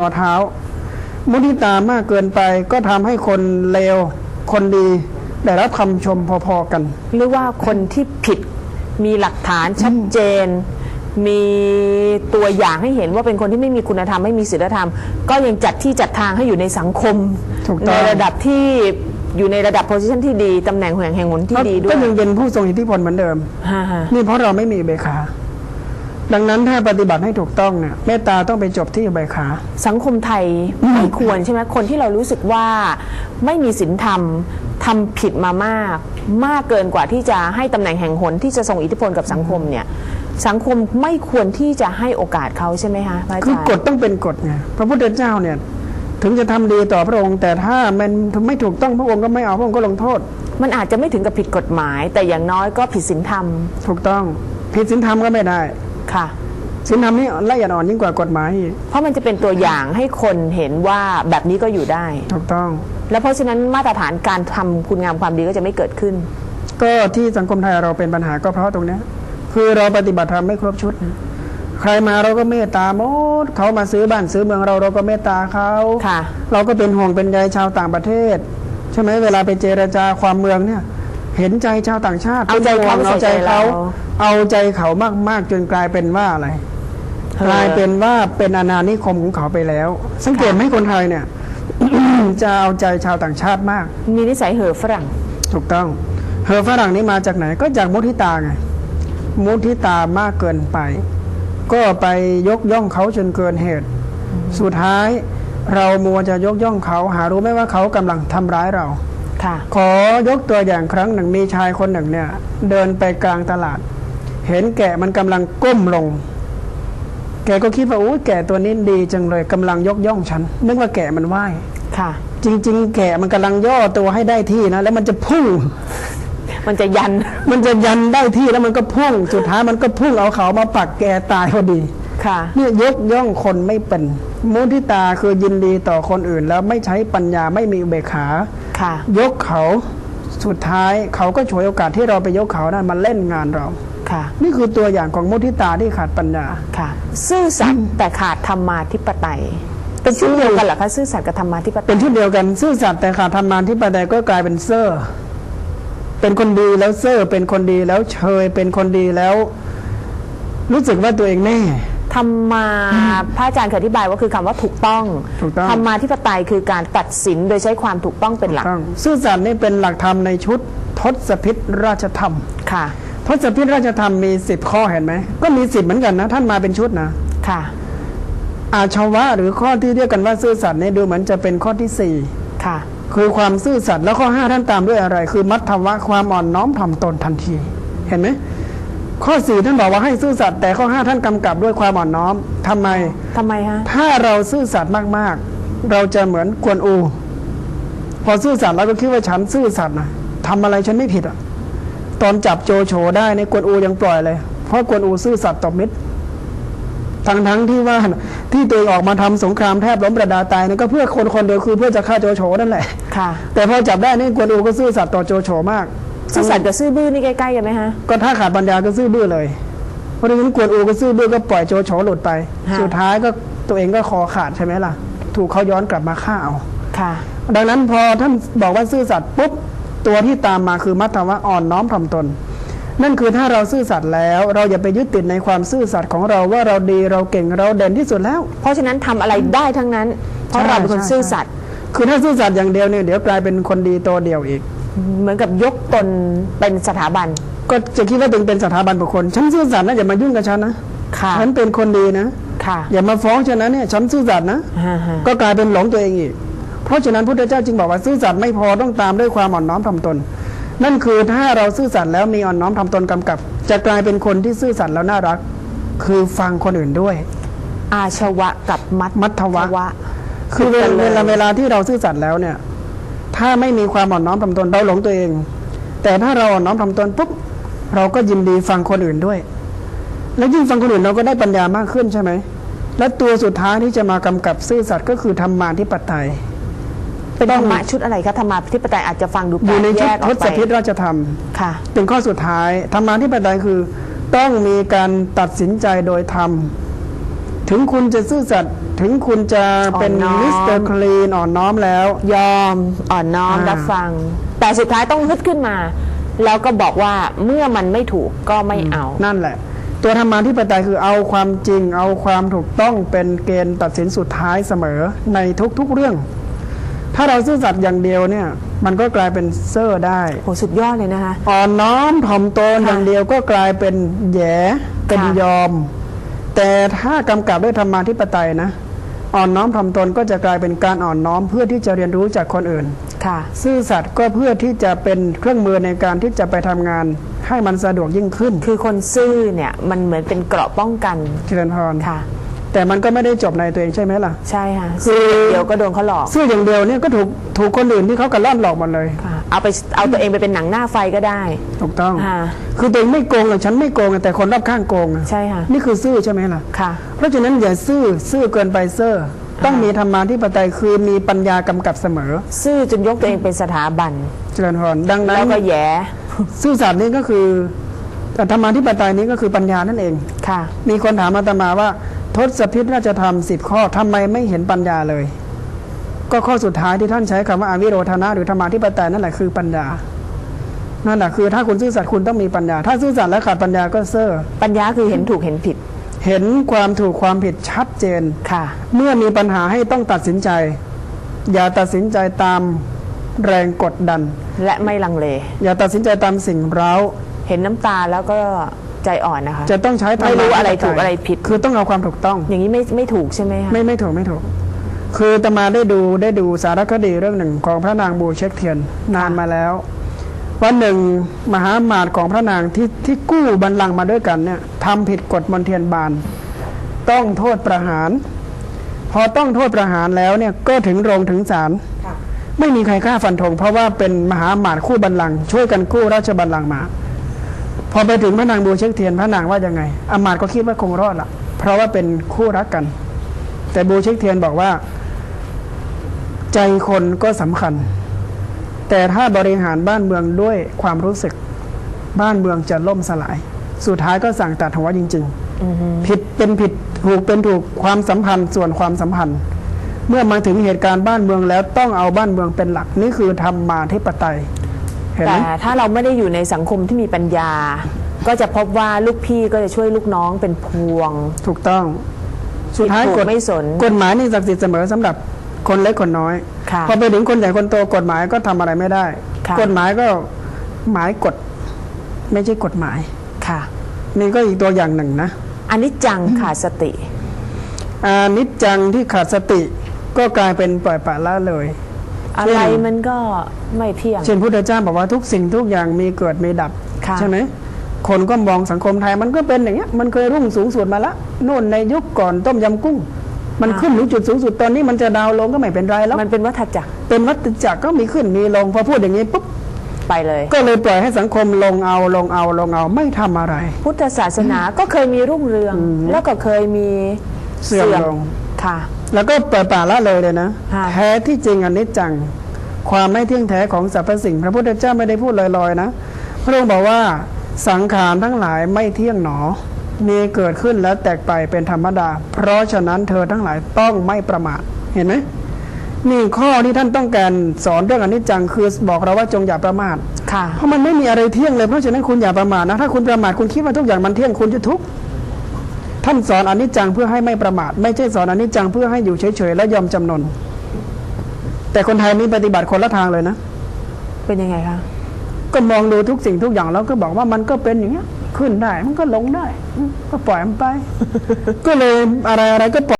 ต่อเท้า มุทิตามากเกินไปก็ทำให้คนเลว คนดีได้รับคำชมพอๆกัน หรือว่าคนที่ผิดมีหลักฐานชัดเจน มีตัวอย่างให้เห็นว่าเป็นคนที่ไม่มีคุณธรรมไม่มีศีลธรรม ก็ยังจัดที่จัดทางให้อยู่ในสังคมถูกต้องในระดับที่อยู่ในระดับโพสิชันที่ดีตำแหน่งแห่งแห่งหนที่ดีด้วก็ยยังเป็นผู้ทรงอิทธิพลเหมือนเดิมฮ่าฮะนี่เพราะเราไม่มีอุเบกขา ดังนั้นถ้าปฏิบัติให้ถูกต้องเนี่ยเมตตาต้องไปจบที่อุเบกขา สังคมไทยไม่ควรใช่ไหมคนที่เรารู้สึกว่าไม่มีศีลธรรมทำผิดมามาก มากเกินกว่าที่จะให้ตำแหน่งแห่งหนที่จะส่งอิทธิพลกับสังคมเนี่ยสังคมไม่ควรที่จะให้โอกาสเขาใช่ไหมคะพระอาคือจารย์กฎต้องเป็นกฎไงพระพุทธเจ้าเนี่ยถึงจะทำดีต่อพระองค์ แต่ถ้ามันไม่ถูกต้องพระองค์ก็ไม่เอาพระองค์ก็ลงโทษ มันอาจจะไม่ถึงกับผิดกฎหมาย แต่อย่างน้อยก็ผิดศีลธรรม ถูกต้องผิดศีลธรรมก็ไม่ได้ ค่ะ ศีลธรรมนี่ละเอียดอ่อนยิ่งกว่ากฎหมายอีกเพราะมันจะเป็นตัวอย่างให้คนเห็นว่าแบบนี้ก็อยู่ได้ ถูกต้อง แล้วเพราะฉะนั้นมาตรฐานการทำคุณงามความดีก็จะไม่เกิดขึ้น ก็ที่สังคมไทยเราเป็นปัญหาก็เพราะตรงเนี้ยคือเราปฏิบัติธรรมไม่ครบชุดนะใครมาเราก็เมตตาหมดเขามาซื้อบ้านซื้อเมืองเราเราก็เมตตาเขาค่ะ เราก็เป็นห่วงเป็นใยชาวต่างประเทศ ใช่ไหมเวลาไปเจรจาความเมืองเนี่ย เห็นใจชาวต่างชาติเอาใจเขาป็นห่วงเอาใจใส่ใจเราเขาเอาใจเขามากๆจนกลายเป็นว่าอะไรเออกลายเป็นว่าเป็นอาณานิคมของเขาไปแล้ว สังเกตไหมคนไทยเนี่ย จะเอาใจชาวต่างชาติมาก มีนิสัยเห่อฝรั่ง ถูกต้องเฮอฝรั่งนี่มาจากไหน ก็จากมุทิตาไง มุทิตามากเกินไป ก็ไปยกย่องเขาจนเกินเหตุ สุดท้ายเรามัวจะยกย่องเขา หารู้ไหมว่าเขากำลังทำร้ายเรา ค่ะ ขอยกตัวอย่างครั้งหนึ่งมีชายคนหนึ่งเนี่ย เดินไปกลางตลาด เห็นแกะมันกำลังก้มลง แกก็คิดว่าโอ้ยแกะตัวนี้ดีจังเลยกำลังยกย่องฉันนึกว่าแกะมันไหวค่ะ จริง ๆ แกะมันกำลังย่อตัวให้ได้ที่นะแล้วมันจะพุ่งมันจะยัน มันจะยันได้ที่แล้วมันก็พุ่ง สุดท้ายมันก็พุ่งเอาเขามาปักแกตายพอดี ค่ะ เนี่ยยกย่องคนไม่เป็นมุทิตาคือยินดีต่อคนอื่น แล้วไม่ใช้ปัญญาไม่มีอุเบกขาค่ะ ยกเขาสุดท้ายเขาก็ฉวยโอกาสที่เราไปยกเขานั้นมาเล่นงานเราค่ะ นี่คือตัวอย่างของมุทิตาที่ขาดปัญญาค่ะ ซื่อสัตย์แต่ขาดธรรมาธิปไตย เป็นชุดเดียวกันเหรอคะซื่อสัตย์กับธรรมาธิปไตเป็นยชุดเดียวกันซื่อสัตย์แต่ขาดธรรมาธิปไตยก็กลายเป็นเซอร์เป็นคนดีแล้วเซอร์เป็นคนดีแล้วเชยเป็นคนดีแล้ว รู้สึกว่าตัวเองแน่ ธรรมาพระอาจารย์เคยอธิบายว่าคือคำว่าถูกต้องถูกต้อง ธรรมาธิปไตยคือการตัดสินโดยใช้ความถูกต้องเป็นหลักต้องซื่อสัตย์นี่เป็นหลักธรรมในชุดทศพิษราชธรรม ค่ะทศพิษราชธรรมมีสิบข้อเห็นไหม ก็มีสิบเหมือนกันนะ ท่านมาเป็นชุดนะ ค่ะ อาชาวะหรือข้อที่เรียกกันว่าซื่อสัตย์เนี่ยดูเหมือนจะเป็นข้อที่สี่ค่ะคือความซื่อสัตย์แล้วข้อห้าท่านตามด้วยอะไร คือมัทธวะความอ่อนน้อมถ่อมตนทันที เห็นไหม ข้อสี่ท่านบอกว่าให้ซื่อสัตย์แต่ข้อห้าท่านกำกับด้วยความอ่อนน้อมทำไม ทำไมฮะ ถ้าเราซื่อสัตย์มากๆ เราจะเหมือนกวนอู พอซื่อสัตย์เราก็คิดว่าฉันซื่อสัตย์นะทำอะไรฉันไม่ผิดอะ ตอนจับโจโฉได้ในกวนอูยังปล่อยเลย เพราะกวนอูซื่อสัตย์ต่อมิตรทั้งทั้งๆที่ว่าที่ตัวเองออกมาทำสงครามแทบล้มประดาตายนั่นก็เพื่อคนคนเดียวคือเพื่อจะฆ่าโจโฉนั่นแหละ ค่ะ แต่พอจับได้นี่กวนอูก็ซื่อสัตย์ต่อโจโฉมาก ซื่อสัตย์กับซื่อบื้อนี่ใกล้ๆกันไหมฮะ ก็ถ้าขาดปัญญาก็ซื่อบื้อเลย เพราะฉะนั้นกวนอูก็ซื่อบื้อก็ปล่อยโจโฉหลุดไป ฮะ สุดท้ายก็ตัวเองก็คอขาดใช่ไหมล่ะ ถูกเขาย้อนกลับมาฆ่าเอา ค่ะ ดังนั้นพอท่านบอกว่าซื่อสัตย์ปุ๊บตัวที่ตามมาคือมัทธวะอ่อนน้อมถ่อมตน นั่นคือถ้าเราซื่อสัตย์แล้ว เราอย่าไปยึดติดในความซื่อสัตย์ของเราว่าเราดีเราเก่งเราเด่นที่สุดแล้ว เพราะฉะนั้นทำอะไรได้ทั้งนั้น เพราะใช่เราเป็นคนใช่ ซื่อสัตย์ คือถ้าซื่อสัตย์อย่างเดียวเนี่ยเดี๋ยวกลายเป็นคนดีตัวเดียวอีก เหมือนกับยกตนเป็นสถาบัน ก็จะคิดว่าตัวเองเป็นสถาบันบุคคลฉันซื่อสัตย์นะอย่ามายุ่งกับฉันนะค่ะฉันเป็นคนดีนะค่ะ อย่ามาฟ้องฉันนะเนี่ยฉันซื่อสัตย์นะฮ่าฮ่าก็กลายเป็นหลงตัวเองอีก เพราะฉะนั้นพุทธเจ้าจึงบอกว่าซื่อสัตย์ไม่พอต้องตามด้วยความอ่อนน้อมถ่อมตน นั่นคือถ้าเราซื่อสัตย์แล้วมีอ่อนน้อมถ่อมตนกำกับ จะกลายเป็นคนที่ซื่อสัตย์แล้วน่ารัก คือฟังคนอื่นด้วย อาชวะกับมัทมัทธวะวะ คือเวคือกันเลยลาเวลาที่เราซื่อสัตย์แล้วเนี่ย ถ้าไม่มีความอ่อนน้อมถ่อมตนเราหลงตัวเอง แต่ถ้าเราอ่อนน้อมถ่อมตนปุ๊บเราก็ยินดีฟังคนอื่นด้วย แล้วยิ่งฟังคนอื่นเราก็ได้ปัญญามากขึ้นใช่ไหมและตัวสุดท้ายที่จะมากำกับซื่อสัตย์ก็คือธรรมาธิปไตยเป็นธรรมะชุดอะไรคะธรรมาธิปไตยอาจจะฟังดูแปอลยู่กในแยชุดกอทอกไปศพิธราชธรรมค่ะ เป็นข้อสุดท้ายธรรมาธิปไตยคือ ต้องมีการตัดสินใจโดยธรรม ถึงคุณจะซื่อสัตย์ถึงคุณจะเป็นอ่อนน้อม มิสเตอร์คลีนอ่อนน้อมแล้ว ยอมอ่อนน้อมอ่ารั รับฟัง แต่สุดท้ายต้องฮึดขึ้นมา แล้วก็บอกว่าเมื่อมันไม่ถูกก็ไม่เอา นั่นแหละ ตัวธรรมาธิปไตยคือเอาความจริง เอาความถูกต้องเป็นเกณฑ์ตัดสินสุดท้ายเสมอในทุกๆเรื่อง ถ้าเราซื่อสัตย์อย่างเดียวเนี่ย มันก็กลายเป็นเซอร์ได้ โหสุดยอดเลยนะคะ อ่อนน้อมถ่อมตนค่ะอย่างเดียวก็กลายเป็นแหยเป็นค่ะ ยอม แต่ถ้ากำกับด้วยธรรมาธิปไตยนะ อ่อนน้อมถ่อมตนก็จะกลายเป็นการอ่อนน้อมเพื่อที่จะเรียนรู้จากคนอื่นค่ะซื่อสัตย์ก็เพื่อที่จะเป็นเครื่องมือในการที่จะไปทำงานให้มันสะดวกยิ่งขึ้น คือคนซื่อเนี่ยมันเหมือนเป็นเกราะป้องกันเจริญพรค่ะ แต่มันก็ไม่ได้จบในตัวเองใช่ไหมล่ะ ใช่ค่ะ คือเดี๋ยวก็โดนเขาหลอก ซื่ออย่างเดียวเนี่ยก็ถูกถูกคนอื่นที่เขากระล่อนหลอกหมดเลยค่ะ เอาไปเอาตัวเองไปเป็นหนังหน้าไฟก็ได้ ถูกต้อง ค่ะ คือตัวเองไม่โกงอะฉันไม่โกงอะแต่คนรอบข้างโกงอะใช่ค่ะ นี่คือซื่อใช่ไหมล่ะ ค่ะ เพราะฉะนั้นอย่าซื่อซื่อเกินไปเซอร์ต้องมีธรรมาธิปไตยคือมีปัญญากำกับเสมอ ซื่อจนยกตัวเองเป็นสถาบัน เจริญพรดังนั้แล้นวก็แย้ซื่อสัตย์นี่ก็คือธรรมาธิปไตยนี้ก็คือปัญญานั่นเอง ค่ะ มีคนถามอาตมาว่า ทศพิธราชธรรมสิบข้อทำไมไม่เห็นปัญญาเลย ก็ข้อสุดท้ายที่ท่านใช้คำว่าอาวิโรธนะหรือธรรมาธิปไตยนั่นแหละคือปัญญา นั่นแหละคือถ้าคุณซื่อสัตย์คุณต้องมีปัญญา ถ้าซื่อสัตย์และขาดปัญญาก็เซอร์ปัญญาคือเห็นถูกเห็นผิด เห็นความถูกความผิดชัดเจนค่ะ เมื่อมีปัญหาให้ต้องตัดสินใจ อย่าตัดสินใจตามแรงกดดัน และไม่ลังเล อย่าตัดสินใจตามสิ่งเร้า เห็นน้ำตาแล้วก็ใจอ่อนนะคะ จะต้องใช้ธรรไม่รู้มะอะไรธิปตยถูกอะไรผิด คือต้องเอาความถูกต้อง อย่างนี้ไม่ไม่ถูกใช่ไหมคะไม่ไม่ถูกไม่ถูก คือตมาได้ดูได้ดูสารคดีเรื่องหนึ่งของพระนางบูเช็คเทียนนานมาแล้ว วันหนึ่งมหาอมาตย์ของพระนางที่ที่กู้บัลลังก์มาด้วยกันเนี่ยทำผิดกฎมนเทียนบาน ต้องโทษประหาร พอต้องโทษประหารแล้วเนี่ยก็ถึงโรงถึงศาลค่ะไม่มีใครกล้าฟันธงเพราะว่าเป็นมหาอมาตย์คู่บัลลังก์ช่วยกันกู้ราชบัลลังก์มา พอไปถึงพระนางบูเช็คเทียนพระนางว่ายังไงอมาตย์ก็คิดว่าคงรอดละเพราะว่าเป็นคู่รักกัน แต่บูเช็คเทียนบอกว่า ใจคนก็สำคัญ แต่ถ้าบริหารบ้านเมืองด้วยความรู้สึกบ้านเมืองจะล่มสลาย สุดท้ายก็สั่งตัดหัวจริง ๆ ผิดเป็นผิดถูกเป็นถูกความสัมพันธ์ส่วนความสัมพันธ์ เมื่อมาถึงเหตุการณ์บ้านเมืองแล้วต้องเอาบ้านเมืองเป็นหลักนี่คือธรรมาธิปไตยเห็นไหแต่มถ้าเราไม่ได้อยู่ในสังคมที่มีปัญญา ก็จะพบว่าลูกพี่ก็จะช่วยลูกน้องเป็นพวง ถูกต้อง สุดท้ายผิดถูกกฎไม่สนกฎหมายนี่ศักดิ์สิทธิ์เสมอสำหรับ คนเล็กคนน้อย ค่ะพอไปถึงคนใหญ่คนโตกฎหมายก็ทำอะไรไม่ได้ ค่ะ กฎหมายก็หมายกฎไม่ใช่กฎหมาย ค่ะ นี่ก็อีกตัวอย่างหนึ่งนะอันนี้จังขาดสติ อานิจจังที่ขาดสติก็กลายเป็นปล่อยปละละเลย อะไรมันก็ไม่เที่ยง เช่นพุทธเจ้าบอกว่าทุกสิ่งทุกอย่างมีเกิดมีดับ ค่ะ ใช่ไหมคนก็มองสังคมไทยมันก็เป็นอย่างเงี้ยมันเคยรุ่งสูงสุดมาละนู่นในยุคก่อนต้มยำกุ้ง มันขึ้นถึงจุดสูงสุดตอนนี้มันจะดาวน์ลงก็ไม่เป็นไรแล้วมันเป็นวัฏจักรเป็นวัฏจักรก็มีขึ้นมีลงพอพูดอย่างนี้ปุ๊บไปเลย ก็เลยปล่อยให้สังคมลงเอาลงเอาลงเอาไม่ทำอะไร พุทธศาสนาก็เคยมีรุ่งเรือง แล้วก็เคยมีเสื่อมลงค่ะ แล้วก็ปล่อยป่าละเลยเลยนะค่ะแท้ที่จริงอันนี้จัง ความไม่เที่ยงแท้ของสรรพสิ่ง พระพุทธเจ้าไม่ได้พูดลอยๆนะ พระองค์บอกว่าสังขารทั้งหลายไม่เที่ยงหนอ มีเกิดขึ้นแล้วแตกไปเป็นธรรมดา เพราะฉะนั้นเธอทั้งหลายต้องไม่ประมาทเห็นไหมนี่ข้อที่ท่านต้องการสอนเรื่องอนิจจังคือบอกเราว่าจงอย่าประมาทค่ะ เพราะมันไม่มีอะไรเที่ยงเลยเพราะฉะนั้นคุณอย่าประมาทนะถ้าคุณประมาทคุณคิดว่าทุกอย่างมันเที่ยงคุณจะทุกข์ท่านสอนอนิจจังเพื่อให้ไม่ประมาท ไม่ใช่สอนอนิจจังเพื่อให้อยู่เฉยๆและยอมจำนน แต่คนไทยนี่ปฏิบัติคนละทางเลยนะ เป็นยังไงคะก็มองดูทุกสิ่งทุกอย่างแล้วก็บอกว่ามันก็เป็นอย่างเงี้ย ขึ้นได้ มันก็ลงได้อืมก็ปล่อยมันไป ก็เลยอะไรอะไรก็ปล่อย